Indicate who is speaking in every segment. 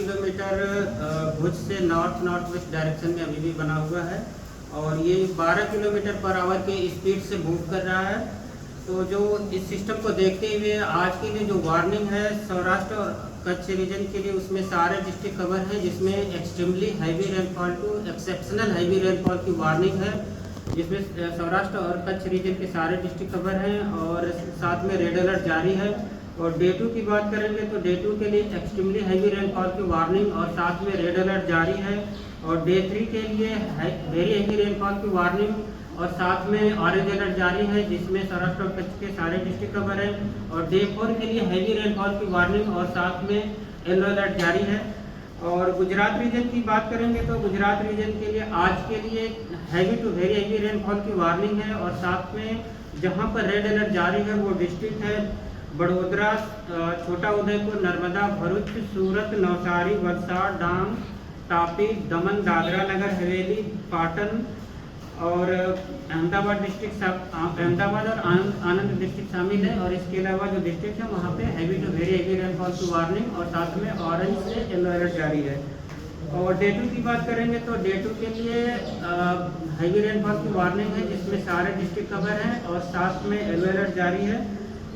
Speaker 1: Kilometre भुज से north north west direction में अभी भी बना हुआ है। और ये 12 किलोमीटर पर आवर के स्पीड से मूव कर रहा है। तो जो इस सिस्टम को देखते हुए आज के लिए जो वार्निंग है, सौराष्ट्र और कच्छ रीजन के लिए उसमें सारे डिस्ट्रिक्ट कवर हैं, जिसमें extremely heavy rainfall to exceptional heavy rainfall की वार्निंग है। जिसमें सौराष्ट्र और कच्छ रीजन के सारे डिस्ट्रिक्ट कवर हैं और साथ में रेड अलर्ट जारी है। और डे टू की बात करेंगे तो डे टू के लिए एक्सट्रीमली हैवी रेनफॉल की वार्निंग और साथ में रेड अलर्ट जारी है। और डे थ्री के लिए वेरी हैवी रेनफॉल की वार्निंग और साथ में ऑरेंज अलर्ट जारी है, जिसमें सौराष्ट्र और कच्छ के सारे डिस्ट्रिक्ट कवर हैं। और डे फोर के लिए हैवी रेनफॉल की वार्निंग और साथ में येलो अलर्ट जारी है। और गुजरात रीजन की बात करेंगे तो गुजरात रीजन के लिए आज के लिए heavy to very heavy rainfall की वार्निंग है। और साथ में जहाँ पर रेड अलर्ट जारी है, वो डिस्ट्रिक्ट है। बड़ोदरा छोटा उदयपुर नर्मदा, भरूच, सूरत, नवसारी, वलसाड़, डांग, तापी, दमन, दादरा नगर, हवेली, पाटन और अहमदाबाद डिस्ट्रिक्ट अहमदाबाद और आनंद आनंद डिस्ट्रिक्ट शामिल है और इसके अलावा जो डिस्ट्रिक्ट है वहाँ पे heavy to very heavy rainfall की वार्निंग और साथ में ऑरेंज से येलो अलर्ट जारी है। और डे टू की बात करेंगे तो डे टू के लिए हैवी रेनफॉल की वार्निंग है जिसमें सारे डिस्ट्रिक्ट कवर हैं और साथ में येलो अलर्ट जारी है।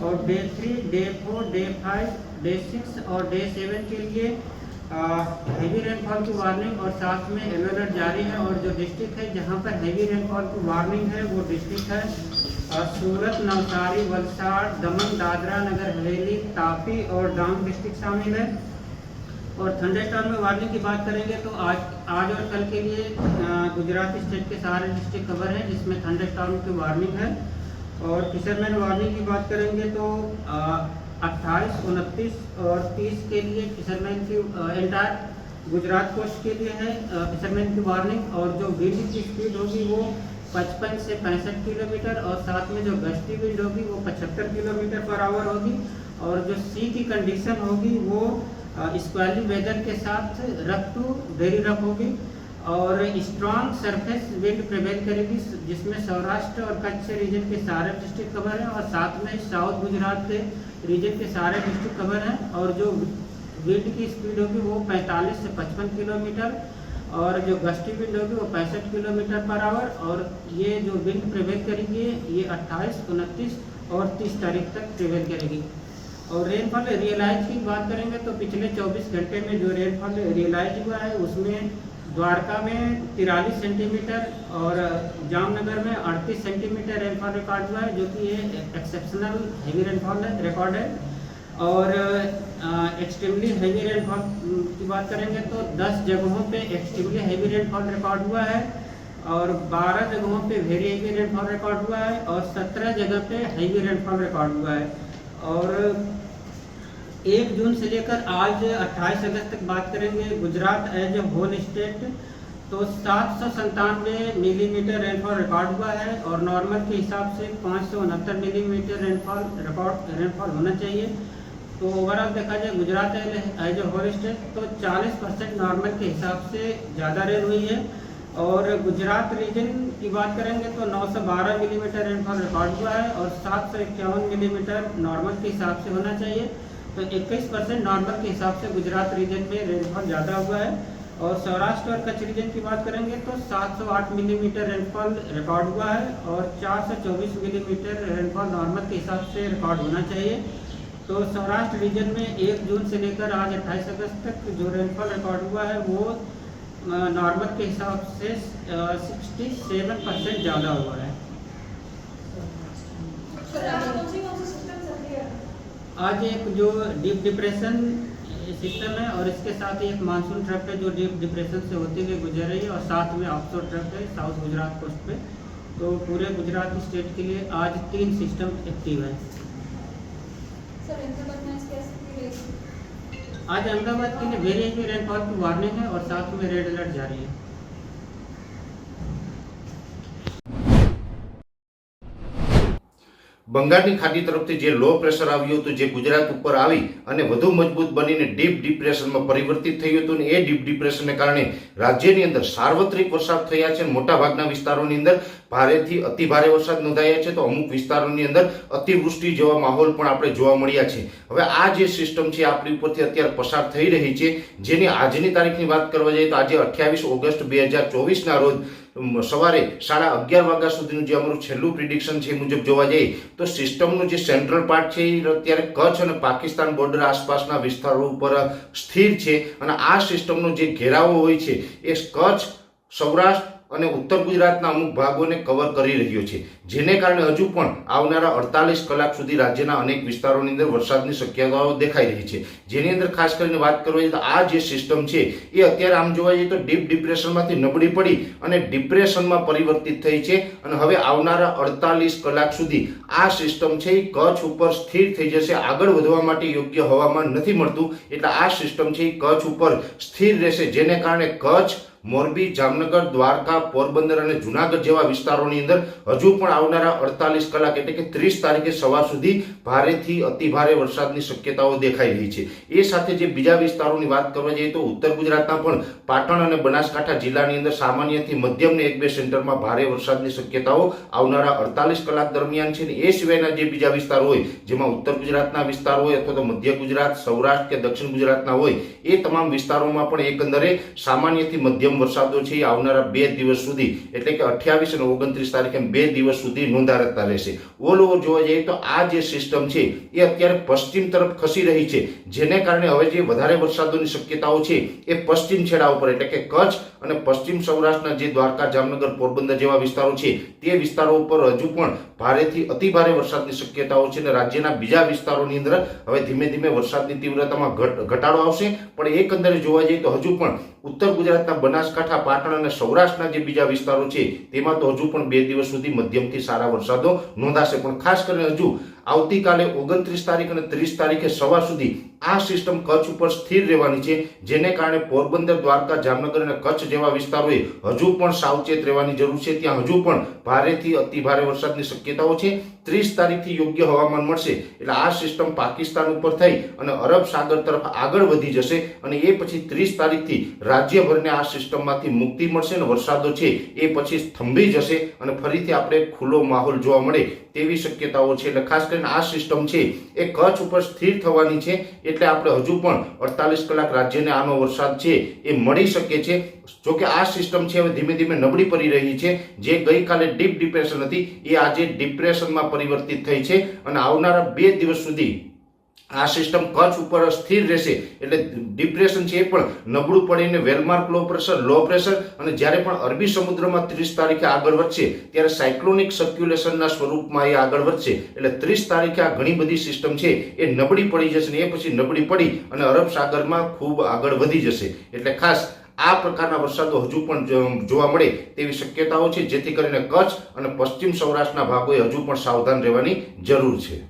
Speaker 1: और day three day four day five day six और डे सेवन के लिए हैवी रेनफॉल की वार्निंग और साथ में येलो अलर्ट जारी है और जो डिस्ट्रिक्ट है, जहाँ पर हैवी रेनफॉल की वार्निंग है, वो डिस्ट्रिक्ट है सूरत, नवसारी, वलसाड़, दमन, दादरा, नगर, हवेली, तापी और डांग डिस्ट्रिक्ट शामिल है। और थंडरस्टॉर्म में वार्निंग की बात करेंगे तो आज आज और कल के लिए गुजरात स्टेट के सारे डिस्ट्रिक्ट कवर हैं, जिसमें थंडरस्टॉर्म की वार्निंग है। और फिशरमैन वार्निंग की बात करेंगे तो अट्ठाईस, उनतीस और तीस के लिए फिशरमैन की एंटायर गुजरात कोस्ट के लिए है फिशरमैन की वार्निंग और जो विंड की स्पीड होगी वो पचपन से पैंसठ किलोमीटर और साथ में जो गस्ती विंड होगी वो पचहत्तर किलोमीटर पर आवर होगी और जो सी की कंडीशन होगी वो स्क्वाली वेदर के साथ रफ टू वेरी रफ होगी। और स्ट्रॉन्ग सरफेस विंड प्रिवेल करेगी जिसमें सौराष्ट्र और कच्छ रीजन के सारे डिस्ट्रिक्ट कवर हैं और साथ में साउथ गुजरात के रीजन के सारे डिस्ट्रिक्ट कवर हैं और जो विंड की स्पीड होगी वो 45 से 55 किलोमीटर और जो गस्टी विंड होगी वो पैंसठ किलोमीटर पर आवर और ये जो विंड प्रिवेल करेगी ये 28, उनतीस और 30 तारीख तक प्रिवेल करेगी। और रेनफॉल रियलाइज़ की बात करेंगे तो पिछले 24 घंटे में जो रेनफॉल रियलाइज़ हुआ है उसमें द्वारका में तिरालीस सेंटीमीटर और जामनगर में अड़तीस सेंटीमीटर रेनफॉल रिकॉर्ड हुआ है, जो कि ये एक्सेप्शनल हैवी रेनफॉल है रिकॉर्ड है। और एक्सट्रीमली हैवी रेनफॉल की बात करेंगे तो 10 जगहों पे एक्सट्रीमली हैवी रेनफॉल रिकॉर्ड हुआ है और 12 जगहों पे वेरी हैवी रेनफॉल रिकॉर्ड हुआ है और 17 जगह पे हैवी रेनफॉल रिकॉर्ड हुआ है। और एक जून से लेकर आज 28 अगस्त तक बात करेंगे। Gujarat as a whole state तो सात सौ संतानवे मिलीमीटर रेनफॉल रिकॉर्ड हुआ है और नॉर्मल के हिसाब से पाँच सौ उनहत्तर मिलीमीटर रेनफॉल रिकॉर्ड रेनफॉल होना चाहिए। तो ओवरऑल देखा जाए, Gujarat as a whole state तो 40 परसेंट नॉर्मल के हिसाब से ज़्यादा रेन हुई है। और गुजरात रीजन की बात करेंगे तो 912 मिलीमीटर रेनफॉल रिकॉर्ड हुआ है और सात सौ इक्यावन मिलीमीटर नॉर्मल के हिसाब से होना चाहिए। तो 21 परसेंट नॉर्मल के हिसाब से गुजरात रीजन में रेनफॉल ज़्यादा हुआ है। और सौराष्ट्र और कच्छ रीजन की बात करेंगे तो 708 मिलीमीटर रेनफॉल रिकॉर्ड हुआ है और 424 मिलीमीटर रेनफॉल नॉर्मल के हिसाब से रिकॉर्ड होना चाहिए। तो सौराष्ट्र रीजन में एक जून से लेकर आज 28 अगस्त तक जो रेनफॉल रिकॉर्ड हुआ है वो नॉर्मल के हिसाब से सिक्सटी सेवन परसेंट ज़्यादा हुआ है। आज एक जो डीप डिप्रेशन सिस्टम है और इसके साथ ही एक मानसून ट्रफ है जो डीप डिप्रेशन से होते हुए गुजर रही है और साथ में ऑफशोर ट्रफ है साउथ गुजरात कोस्ट पे। तो पूरे गुजरात स्टेट के लिए आज तीन सिस्टम एक्टिव है। आज अहमदाबाद के लिए वेरी हेवी रेनफॉल की वार्निंग है और साथ में रेड अलर्ट जारी है।
Speaker 2: બંગાળની ખાડી તરફથી જે લો પ્રેશર આવ્યું હતું, જે ગુજરાત ઉપર આવી અને વધુ મજબૂત બનીને ડીપ ડિપ્રેશનમાં પરિવર્તિત થયું હતું અને એ ડીપ ડિપ્રેશનને કારણે રાજ્યની અંદર સાર્વત્રિક વરસાદ થયા છે મોટાભાગના વિસ્તારોની અંદર ભારેથી અતિ ભારે વરસાદ નોંધાયા છે. તો અમુક વિસ્તારોની અંદર અતિવૃષ્ટિ જેવા માહોલ પણ આપણે જોવા મળ્યા છે. હવે આ જે સિસ્ટમ છે આપણી ઉપરથી અત્યારે પસાર થઈ રહી છે. જેની આજની તારીખની વાત કરવા જઈએ તો આજે અઠ્યાવીસ ઓગસ્ટ બે હજાર ચોવીસના રોજ સવારે સાડા અગિયાર વાગ્યા સુધીનું જે અમારું છેલ્લું પ્રિડિક્શન છે એ મુજબ જોવા જઈએ, તો સિસ્ટમનું જે સેન્ટ્રલ પાર્ટ છે એ અત્યારે કચ્છ અને પાકિસ્તાન બોર્ડર આસપાસના વિસ્તારો ઉપર સ્થિર છે અને આ સિસ્ટમનો જે ઘેરાવો હોય છે એ કચ્છ, સૌરાષ્ટ્ર અને ઉત્તર ગુજરાતના અમુક ભાગોને કવર કરી રહ્યો છે. જેને કારણે હજુ પણ આવનારા અડતાલીસ કલાક સુધી રાજ્યના અનેક વિસ્તારોની અંદર વરસાદની શક્યતાઓ દેખાઈ રહી છે. જેની અંદર ખાસ કરીને વાત કરવા તો આ જે સિસ્ટમ છે, એ અત્યારે આમ જોવા જઈએ તો ડીપ ડિપ્રેશનમાંથી નબળી પડી અને ડિપ્રેશનમાં પરિવર્તિત થઈ છે. અને હવે આવનારા અડતાલીસ કલાક સુધી આ સિસ્ટમ છે એ કચ્છ ઉપર સ્થિર થઈ જશે. આગળ વધવા માટે યોગ્ય હવામાન નથી મળતું. એટલે આ સિસ્ટમ છે એ કચ્છ ઉપર સ્થિર રહેશે. જેને કારણે કચ્છ મોરબી, જામનગર, દ્વારકા, પોરબંદર અને જુનાગઢ જેવા વિસ્તારોની અંદર હજુ પણ આવનારા અડતાલીસ કલાક એટલે કે ત્રીસ તારીખે સવાર સુધી ભારેથી અતિ ભારે વરસાદની શક્યતાઓ દેખાઈ રહી છે. એ સાથે જે બીજા વિસ્તારોની વાત કરવા જઈએ તો ઉત્તર ગુજરાતના પણ પાટણ અને બનાસકાંઠા જિલ્લાની અંદર સામાન્યથી મધ્યમ ને એક બે સેન્ટરમાં ભારે વરસાદની શક્યતાઓ આવનારા અડતાલીસ કલાક દરમિયાન છે એ સિવાયના જે બીજા વિસ્તારો હોય, જેમાં ઉત્તર ગુજરાતના વિસ્તાર હોય અથવા તો મધ્ય ગુજરાત, સૌરાષ્ટ્ર કે દક્ષિણ ગુજરાતના હોય, એ તમામ વિસ્તારોમાં પણ એકંદરે સામાન્યથી મધ્યમ વરસાદો છે આવનારા બે દિવસ સુધી, એટલે કે અઠ્યાવીસ અને ઓગણત્રીસ તારીખે બે દિવસ સુધી નોંધારતા રહેશે. ઓલ ઓવર જોવા જઈએ તો આ જે સિસ્ટમ છે, એ અત્યારે પશ્ચિમ તરફ ખસી રહી છે, જેને કારણે હવે જે વધારે વરસાદોની શક્યતાઓ છે, એ પશ્ચિમ છેડા ઉપર, એટલે કે કચ્છ અને પશ્ચિમ સૌરાષ્ટ્રના જે દ્વારકા, જામનગર, પોરબંદર જેવા વિસ્તારો છે, તે વિસ્તારો ઉપર હજુ પણ ભારેથી અતિ ભારે વરસાદની શક્યતાઓ છે અને રાજ્યના બીજા વિસ્તારોની અંદર હવે ધીમે ધીમે વરસાદની તીવ્રતામાં ઘટાડો આવશે. પણ એકંદરે જોવા જઈએ તો હજુ પણ ઉત્તર ગુજરાતના બનાસકાંઠા, પાટણ અને સૌરાષ્ટ્રના જે બીજા વિસ્તારો છે, તેમાં તો હજુ પણ બે દિવસ સુધી મધ્યમથી સારા વરસાદો નોંધાશે. પણ ખાસ કરીને હજુ આવતીકાલે ઓગણત્રીસ તારીખ અને ત્રીસ તારીખે સવાર સુધી આ સિસ્ટમ કચ્છ ઉપર સ્થિર રહેવાની છે, જેને કારણે પોરબંદર, દ્વારકા, જામનગર અને કચ્છ જેવા વિસ્તારોએ હજુ પણ સાવચેત રહેવાની જરૂર છે. ત્યાં હજુ પણ ભારેથી અતિ ભારે વરસાદની શક્યતાઓ છે. ત્રીસ તારીખથી યોગ્ય હવામાન મળશે. એટલે આ સિસ્ટમ પાકિસ્તાન ઉપર થઈ અને અરબ સાગર તરફ આગળ વધી જશે અને એ પછી ત્રીસ તારીખથી રાજ્યભરને આ સિસ્ટમમાંથી મુક્તિ મળશે અને વરસાદો છે એ પછી થંભી જશે અને ફરીથી આપણે ખુલ્લો માહોલ જોવા મળે તેવી શક્યતાઓ છે. એટલે ખાસ કરીને આ સિસ્ટમ છે એ કચ્છ ઉપર સ્થિર થવાની છે. એટલે આપણે હજુ પણ અડતાલીસ કલાક રાજ્યને આનો વરસાદ છે એ મળી શકે છે. જોકે આ સિસ્ટમ છે, હવે ધીમે ધીમે નબળી પડી રહી છે. જે ગઈકાલે ડીપ ડિપ્રેશન હતી, એ આજે ડિપ્રેશનમાં પરિવર્તિત થઈ છે. અને આવનારા બે દિવસ સુધી આ સિસ્ટમ કચ્છ ઉપર સ્થિર રહેશે. એટલે ડિપ્રેશન છે એ પણ નબળું પડીને well mark low pressure low pressure અને જ્યારે પણ અરબી સમુદ્રમાં ત્રીસ તારીખે આગળ વધશે, ત્યારે સાયક્લોનિક સર્ક્યુલેશનના સ્વરૂપમાં એ આગળ વધશે. એટલે ત્રીસ તારીખે આ ઘણી બધી સિસ્ટમ છે એ નબળી પડી જશે ને એ પછી નબળી પડી અને અરબ સાગરમાં ખૂબ આગળ વધી જશે. એટલે ખાસ આ પ્રકારના વરસાદો હજુ પણ જોવા મળે તેવી શક્યતાઓ છે, જેથી કરીને કચ્છ અને પશ્ચિમ સૌરાષ્ટ્રના ભાગોએ હજુ પણ સાવધાન રહેવાની જરૂર છે.